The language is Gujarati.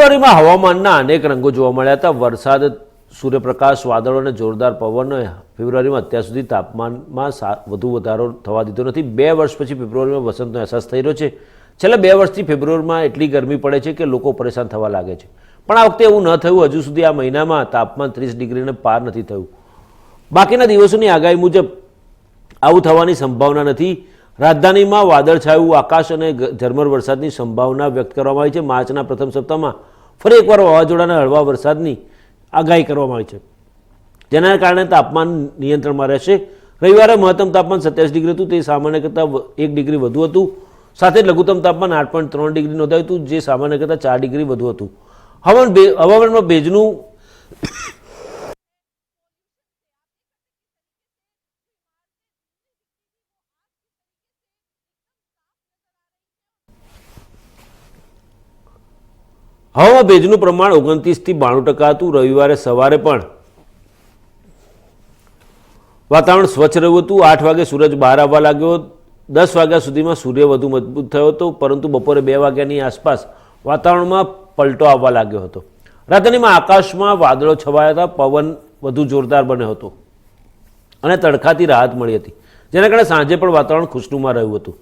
ફેબ્રુઆરીમાં હવામાનના અનેક રંગો જોવા મળ્યા હતા. વરસાદ, સૂર્યપ્રકાશ, વાદળો અને જોરદાર પવનો. ફેબ્રુઆરીમાં અત્યાર સુધી તાપમાનમાં વધુ વધારો થવા દીધો નથી. બે વર્ષ પછી ફેબ્રુઆરીમાં વસંતનો અહેસાસ થઈ રહ્યો છે. છેલ્લા બે વર્ષથી ફેબ્રુઆરીમાં એટલી ગરમી પડે છે કે લોકો પરેશાન થવા લાગે છે. પણ આ વખતે એવું ન થયું. હજુ સુધી આ મહિનામાં તાપમાન ત્રીસ ડિગ્રીને પાર નથી થયું. બાકીના દિવસોની આગાહી મુજબ આવું થવાની સંભાવના નથી. રાજધાનીમાં વાદળછાયું આકાશ અને ઝરમર વરસાદની સંભાવના વ્યક્ત કરવામાં આવી છે. માર્ચના પ્રથમ સપ્તાહમાં ફરી એકવાર વાવાઝોડાના હળવા વરસાદની આગાહી કરવામાં આવી છે. જેના કારણે તાપમાન નિયંત્રણમાં રહેશે. રવિવારે મહત્તમ તાપમાન સત્યાવીસ ડિગ્રી હતું. તે સામાન્ય કરતાં એક ડિગ્રી વધુ હતું. સાથે લઘુત્તમ તાપમાન આઠ પોઈન્ટ ત્રણ ડિગ્રી નોંધાયું હતું, જે સામાન્ય કરતાં ચાર ડિગ્રી વધુ હતું. હવામાન હવામાનમાં ભેજનું હવામાં ભેજનું પ્રમાણ ઓગણત્રીસથી બાણું ટકા હતું. રવિવારે સવારે પણ વાતાવરણ સ્વચ્છ રહ્યું હતું. આઠ વાગે સૂરજ બહાર આવવા લાગ્યો. દસ વાગ્યા સુધીમાં સૂર્ય વધુ મજબૂત થયો હતો, પરંતુ બપોરે બે વાગ્યાની આસપાસ વાતાવરણમાં પલટો આવવા લાગ્યો હતો. રાજધાનીમાં આકાશમાં વાદળો છવાયા હતા. પવન વધુ જોરદાર બન્યો હતો અને તડકાથી રાહત મળી હતી. જેના કારણે સાંજે પણ વાતાવરણ ખુશનુમાં રહ્યું હતું.